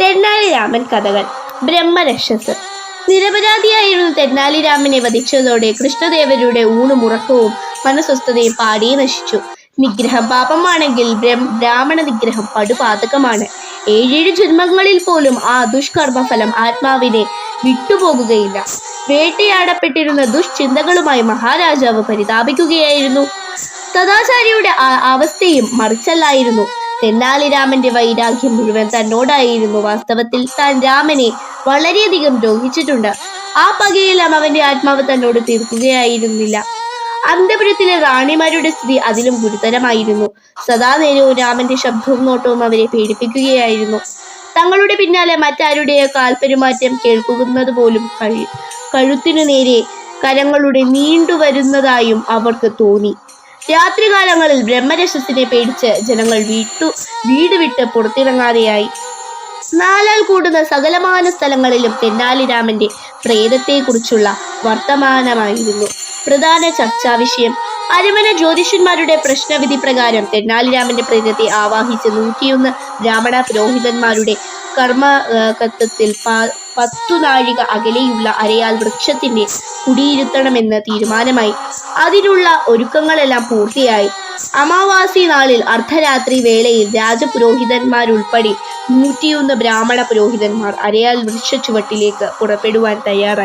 തെന്നാലി രാമൻ കഥകൾ. ബ്രഹ്മരക്ഷസ്. നിരപരാധിയായിരുന്നു തെന്നാലി രാമനെ വധിച്ചതോടെ കൃഷ്ണദേവരുടെ ഊണും ഉറക്കവും മനസ്വസ്ഥതയും പാടി നശിച്ചു. നിഗ്രഹം പാപമാണെങ്കിൽ ബ്രഹ്മ ബ്രാഹ്മണ നിഗ്രഹം പടുപാതകമാണ്. ഏഴേഴ് ജന്മങ്ങളിൽ പോലും ആ ദുഷ്കർമ്മഫലം ആത്മാവിനെ വിട്ടുപോകുകയില്ല. വേട്ടയാടപ്പെട്ടിരുന്ന ദുഷ്ചിന്തകളുമായി മഹാരാജാവ് പരിതാപിക്കുകയായിരുന്നു. ആ- അവസ്ഥയും മറിച്ചല്ലായിരുന്നു. തെന്നാലി രാമന്റെ വൈരാഗ്യം മുഴുവൻ തന്നോടായിരുന്നു. വാസ്തവത്തിൽ താൻ രാമനെ വളരെയധികം ദ്രോഹിച്ചിട്ടുണ്ട്. ആ പകയെല്ലാം അവന്റെ ആത്മാവ് തന്നോട് തീർക്കുകയായിരുന്നില്ല. അന്തപുരത്തിലെ റാണിമാരുടെ സ്ഥിതി അതിലും ഗുരുതരമായിരുന്നു. സദാ നേരവും രാമന്റെ ശബ്ദവും നോട്ടവും അവരെ പേടിപ്പിക്കുകയായിരുന്നു. തങ്ങളുടെ പിന്നാലെ മറ്റാരുടെയോ കാൽപെരുമാറ്റം കേൾക്കുന്നത് പോലും കഴി കഴുത്തിനു നേരെ കരങ്ങളുടെ നീണ്ടുവരുന്നതായും അവർക്ക് തോന്നി. രാത്രികാലങ്ങളിൽ ബ്രഹ്മരക്ഷസിനെ പേടിച്ച് ജനങ്ങൾ വീട്ടു വീട് വിട്ട് പുറത്തിറങ്ങാതെയായി. നാലാൽ കൂടുന്ന സകലമാന സ്ഥലങ്ങളിലും തെന്നാലിരാമന്റെ പ്രേതത്തെക്കുറിച്ചുള്ള വർത്തമാനമായിരുന്നു. പ്രധാന ചർച്ചാ വിഷയം. അരമന ജ്യോതിഷന്മാരുടെ പ്രശ്നവിധി പ്രകാരം തെന്നാലിരാമന്റെ പ്രേതത്തെ ആവാഹിച്ച് നൂറ്റിയൊന്ന് ബ്രാഹ്മണ പുരോഹിതന്മാരുടെ കർമ്മകത്വത്തിൽ പത്തു നാഴിക അകലെയുള്ള അരയാൽ വൃക്ഷത്തിന്റെ കുടിയിരുത്തണമെന്ന് തീരുമാനമായി. അതിനുള്ള ഒരുക്കങ്ങളെല്ലാം പൂർത്തിയായി. അമാവാസി നാളിൽ അർദ്ധരാത്രി വേളയിൽ രാജപുരോഹിതന്മാരുൾപ്പെടെ നൂറ്റിയൊന്ന് ബ്രാഹ്മണ പുരോഹിതന്മാർ അരയാൽ വൃക്ഷ ചുവട്ടിലേക്ക് പുറപ്പെടുവാൻ തയ്യാറായി.